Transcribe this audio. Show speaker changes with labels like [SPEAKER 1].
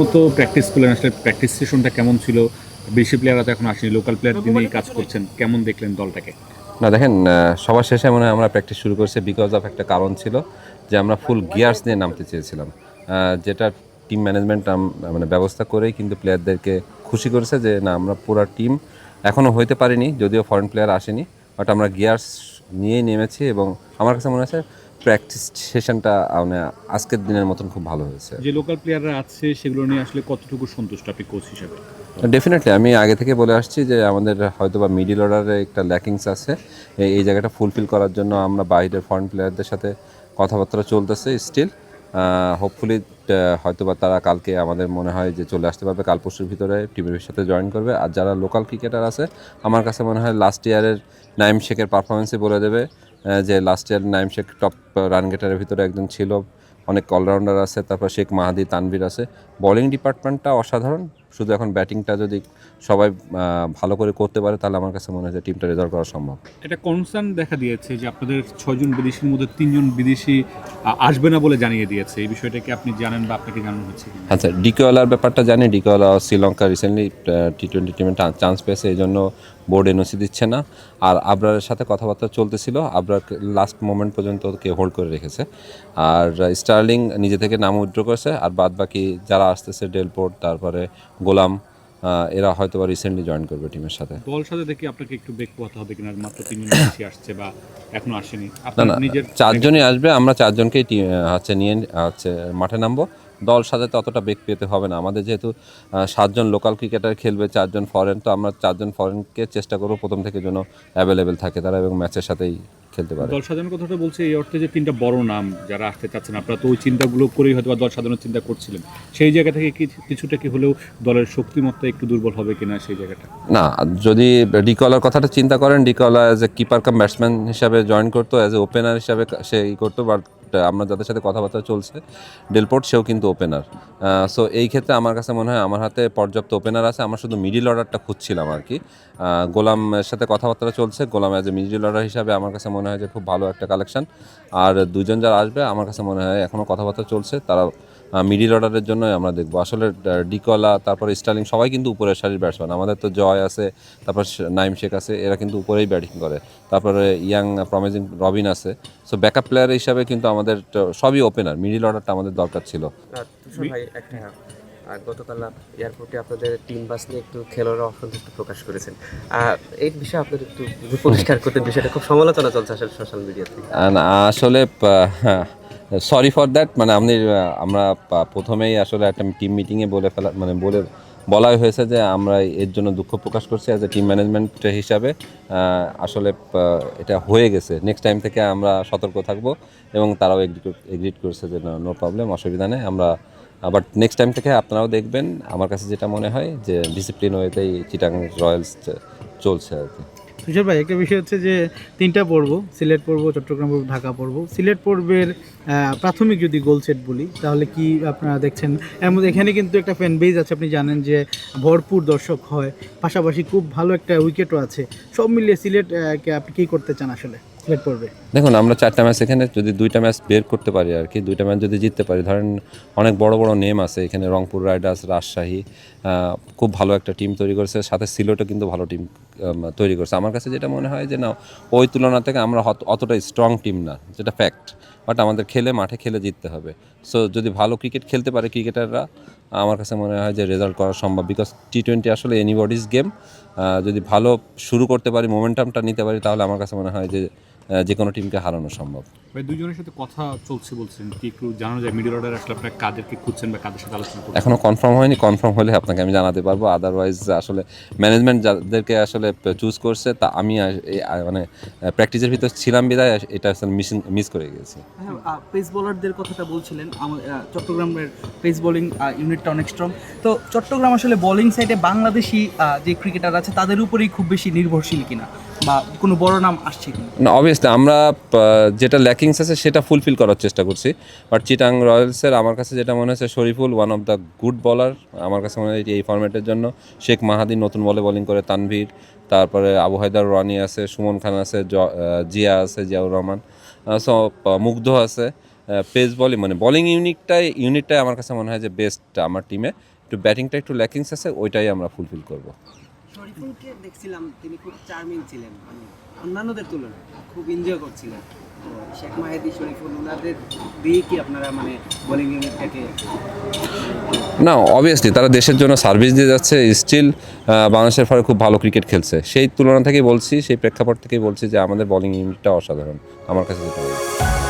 [SPEAKER 1] মতো প্র্যাকটিস করলেন? আসলে প্র্যাকটিস সেশনটা কেমন ছিল? বেশি প্লেয়াররা তো এখন আসেনি লোকাল প্লেয়ার দিনেই কাজ করছেন। কেমন দেখলেন দলটাকে?
[SPEAKER 2] না দেখেন সবার শেষে মনে হয় আমরা প্র্যাকটিস শুরু করছি বিকজ অফ একটা কারণ ছিল যে আমরা ফুল গিয়ার্স নিয়ে নামতে চেয়েছিলাম। যেটা টিম ম্যানেজমেন্ট মানে ব্যবস্থা করেই কিন্তু প্লেয়ারদেরকে খুশি করেছে যে না আমরা পুরো টিম এখনও হইতে পারিনি যদিও ফরেন প্লেয়ার আসেনি বাট আমরা গিয়ার্স নিয়েই নেমেছি এবং আমার কাছে মনে হচ্ছে প্র্যাকটিস সেশনটা মানে আজকের দিনের মতন খুব ভালো হয়েছে।
[SPEAKER 1] যে লোকাল প্লেয়াররা আছে সেগুলো নিয়ে আসলে কতটুকু সন্তুষ্ট আপনি কোচ হিসাবে?
[SPEAKER 2] ডেফিনেটলি আমি আগে থেকে বলে আসছি যে আমাদের হয়তো বা মিডিল অর্ডারে একটা ল্যাকিংস আছে। এই- জায়গাটা ফুলফিল করার জন্য আমরা বাইরের ফরেন প্লেয়ারদের সাথে কথাবার্তা চলতেছে স্টিল হোপফুলি হয়তো বা তারা কালকে আমাদের মনে হয় যে চলে আসতে পারবে কাল পরশুর ভিতরে টিমের সাথে জয়েন করবে। আর যারা লোকাল ক্রিকেটার আছে আমার কাছে মনে হয় লাস্ট ইয়ারের নাইম শেখের পারফরমেন্সই বলে দেবে। যে last year Naim Sheikh top run গেটারের ভিতরে একজন ছিল। অনেক অলরাউন্ডার আছে, তারপর শেখ মাহাদি, তানভীর আছে। বোলিং ডিপার্টমেন্টটা অসাধারণ। শুধু এখন ব্যাটিংটা যদি সবাই ভালো করে করতে পারে তাহলে আমার কাছে মনে হয় যে টিমটা রেজাল্ট করা সম্ভব।
[SPEAKER 1] এটা কনসার্ন দেখা দিয়েছে যে আপনাদের ছয়জন বিদেশির মধ্যে তিনজন বিদেশি আসবে না বলে জানিয়ে দিয়েছে। এই বিষয়টা কি আপনি জানেন বা আপনাকে জানানো হচ্ছে?
[SPEAKER 2] আচ্ছা ডিকোয়ালার ব্যাপারটা জানি। Dickwella Sri Lanka recently T twenty টিমে চান্স পেয়েছে এই জন্য বোর্ড এনওসি দিচ্ছে না। আর আবরারের সাথে কথাবার্তা চলতেছিল। আবরার লাস্ট মোমেন্ট পর্যন্ত ওকে হোল্ড করে রেখেছে। আর স্টার্লিং নিজে থেকে নাম উইথড্র করেছে। আর বাদ বাকি যারা আসতেছে ডেলপোর্ট তারপরে গোলাম এরা হয়তো বা রিসেন্টলি জয়েন করবে টিমের সাথে।
[SPEAKER 1] দল সাথে দেখি আপনাকে একটু বেগ পোয়াতে হবে কিনা মাত্র তিনজন বেশি আসছে বা এখনও আসেনি।
[SPEAKER 2] না না
[SPEAKER 1] নিজের
[SPEAKER 2] চারজনই আসবে আমরা চারজনকেই হচ্ছে নিয়ে হচ্ছে মাঠে নামবো। দল সাজাতে অতটা বেগ পেতে হবে না। আমাদের যেহেতু সাতজন লোকাল ক্রিকেটার খেলবে চারজন ফরেন তো আমরা চারজন ফরেনকে চেষ্টা করব প্রথম থেকে যেন অ্যাভেলেবেল থাকে তারা এবং ম্যাচের সাথেই খেলতে পারে।
[SPEAKER 1] দল সাজানোর কথাটা বলছে এই অর্থে যে তিনটা বড় নাম যারা আসতে চাচ্ছেন আপনারা তো ওই চিন্তাগুলো করেই হয়তো বা দল সাজানোর চিন্তা করছিলেন। সেই জায়গা থেকে কিছুটা কি হলেও দলের শক্তিমত্তা একটু দুর্বল হবে কিনা সেই জায়গাটা?
[SPEAKER 2] না যদি ডিকলার কথাটা চিন্তা করেন Dickwella as a keeper cum batsman হিসাবে জয়েন করতো অ্যাজ এ ওপেনার হিসাবে সে ই করতো বাট আমরা যাদের সাথে কথাবার্তা চলছে ডেলপোর্ট সেও কিন্তু ওপেনার সো এই ক্ষেত্রে আমার কাছে মনে হয় আমার হাতে পর্যাপ্ত ওপেনার আছে। আমার শুধু মিডিল অর্ডারটা খুঁজছিলাম আর কি। গোলামের সাথে কথাবার্তা চলছে। Golam as a middle order হিসাবে আমার কাছে মনে হয় যে খুব ভালো একটা কালেকশন আর দুজন যারা আসবে, আমার কাছে মনে হয় এখনও কথাবার্তা চলছে, তারা মিডিল অর্ডারের জন্যই আমরা দেখব। আসলে ডিকলা তারপরে স্টার্লিং সবাই কিন্তু উপরের সারির ব্যাটসম্যান আমাদের তো জয় আছে তারপর নাইম শেখ আছে এরা কিন্তু উপরেই ব্যাটিং করে। তারপরে ইয়াং প্রমিজিং রবিন আছে। সো ব্যাকআপ প্লেয়ার হিসাবে কিন্তু আমাদের সবই ওপেনার মিডিল অর্ডারটা আমাদের দরকার ছিল।
[SPEAKER 3] ভাই একটা আর গতকাল এয়ারপোর্টে আপনাদের টিম বাস নিয়ে একটু খেলোয়াড়রা অসন্তুষ্ট প্রকাশ করেছেন। এই বিষয়ে আপনার একটু পরিষ্কার করতে বিষয়টা খুব সমালোচনা চলছে আসলে সোশ্যাল মিডিয়াতে
[SPEAKER 2] আসলে সরি ফর দ্যাট মানে আপনি আমরা প্রথমেই আসলে একটা টিম মিটিংয়ে বলে ফেলা মানে বলে বলাই হয়েছে যে আমরা এর জন্য দুঃখ প্রকাশ করছি অ্যাজ এ টিম ম্যানেজমেন্ট হিসাবে আসলে এটা হয়ে গেছে। নেক্সট টাইম থেকে আমরা সতর্ক থাকব এবং তারাও এগ্রিড করেছে যে নো প্রবলেম অসুবিধা নেই। আমরা বাট নেক্সট টাইম থেকে আপনারাও দেখবেন, আমার কাছে যেটা মনে হয় যে ডিসিপ্লিন ওয়েতেই চিটাং রয়্যালস চলছে আর কি।
[SPEAKER 4] তুষার ভাই, একটা বিষয় হচ্ছে যে তিনটা পর্ব, সিলেট পর্ব, চট্টগ্রাম পর্ব, ঢাকা পর্ব। সিলেট পর্বের প্রাথমিক যদি গোল সেট বলি, তাহলে কি আপনারা দেখছেন? এর মধ্যে এখানে কিন্তু একটা ফ্যান বেজ আছে, আপনি জানেন যে ভরপুর দর্শক হয়। পাশাপাশি খুব ভালো একটা উইকেটও আছে। সব মিলিয়ে সিলেট আপনি কী করতে চান আসলে?
[SPEAKER 2] দেখুন, আমরা চারটা ম্যাচ এখানে যদি দুইটা ম্যাচ বের করতে পারি আর কি, দুইটা ম্যাচ যদি জিততে পারি, ধরেন অনেক বড় বড় নেম আছে এখানে, রংপুর রাইডার্স, রাজশাহী খুব ভালো একটা টিম তৈরি করেছে, সাথে সিলেটও কিন্তু ভালো টিম তৈরি করছে। আমার কাছে যেটা মনে হয় যে না, ওই তুলনা থেকে আমরা অতটা স্ট্রং টিম না, যেটা ফ্যাক্ট বাট আমাদের খেলে, মাঠে খেলে জিততে হবে। সো যদি ভালো ক্রিকেট খেলতে পারে ক্রিকেটাররা আমার কাছে মনে হয় যে রেজাল্ট করা সম্ভব বিকজ টি টোয়েন্টি আসলে এনিবডিজ গেম যদি ভালো শুরু করতে পারি মোমেন্টামটা নিতে পারি, তাহলে আমার কাছে মনে হয় যে যে কোনো টিমকে হারানো সম্ভব।
[SPEAKER 1] ভাই দুজনের সাথে কথা চলছে বলছেন। কি একটু জানানো যায়? মিডল অর্ডার আসলে আপনারা কাদেরকে খুঁজছেন বা কাদের সাথে আলোচনা করছেন?
[SPEAKER 2] এখনও কনফার্ম হয়নি। কনফার্ম হলে আপনাকে আমি জানাতে পারব। আদারওয়াইজ আসলে ম্যানেজমেন্ট যাদেরকে আসলে চুজ করছে তা আমি মানে প্র্যাকটিসের ভিতর ছিলাম বিদায় এটা আসলে মিসিং মিস করে গেছি
[SPEAKER 5] পেস বোলারদের কথাটা বলছিলেন। চট্টগ্রামের পেস বোলিং ইউনিটটা অনেক স্ট্রং তো চট্টগ্রাম আসলে বোলিং সাইডে বাংলাদেশি যে ক্রিকেটার আছে তাদের উপরেই খুব বেশি নির্ভরশীল কিনা? বা কোনো বড় নাম আসছে
[SPEAKER 2] না অবভিয়াসলি আমরা যেটা ল্যাকিংস আছে সেটা ফুলফিল করার চেষ্টা করছি। বাট চিটাং রয়্যালসের আমার কাছে যেটা মনে হচ্ছে Shoriful one of the good bowler আমার কাছে মনে হয় এই ফরম্যাটের জন্য। শেখ মাহাদি নতুন বলে বোলিং করে, তানভীর, তারপরে আবু হায়দার রানি আছে, সুমন খান আছে জিয়া আছে, জিয়াউর রহমান সো মুগ্ধ আছে। পেস বলিং মানে বলিং ইউনিটটাই ইউনিটটাই আমার কাছে মনে হয় যে বেস্ট আমার টিমে একটু ব্যাটিংটা একটু ল্যাকিংস আছে, ওইটাই আমরা ফুলফিল করব।
[SPEAKER 6] শরীফুলকে দেখছিলাম তিনি খুব চার্মিং ছিলেন মানে অন্যান্যদের তুলনায় খুব এনজয় করছিলেন শেখ মাহেদি, শরীফুল দিয়ে কি আপনারা মানে বোলিং
[SPEAKER 2] না অবভিয়াসলি তারা দেশের জন্য সার্ভিস দিয়ে যাচ্ছে স্টিল বাংলাদেশের ফলে খুব ভালো ক্রিকেট খেলছে সেই তুলনা থেকেই বলছি, সেই প্রেক্ষাপট থেকেই বলছি যে আমাদের বলিং ইউনিটটা অসাধারণ, আমার কাছে যেটা।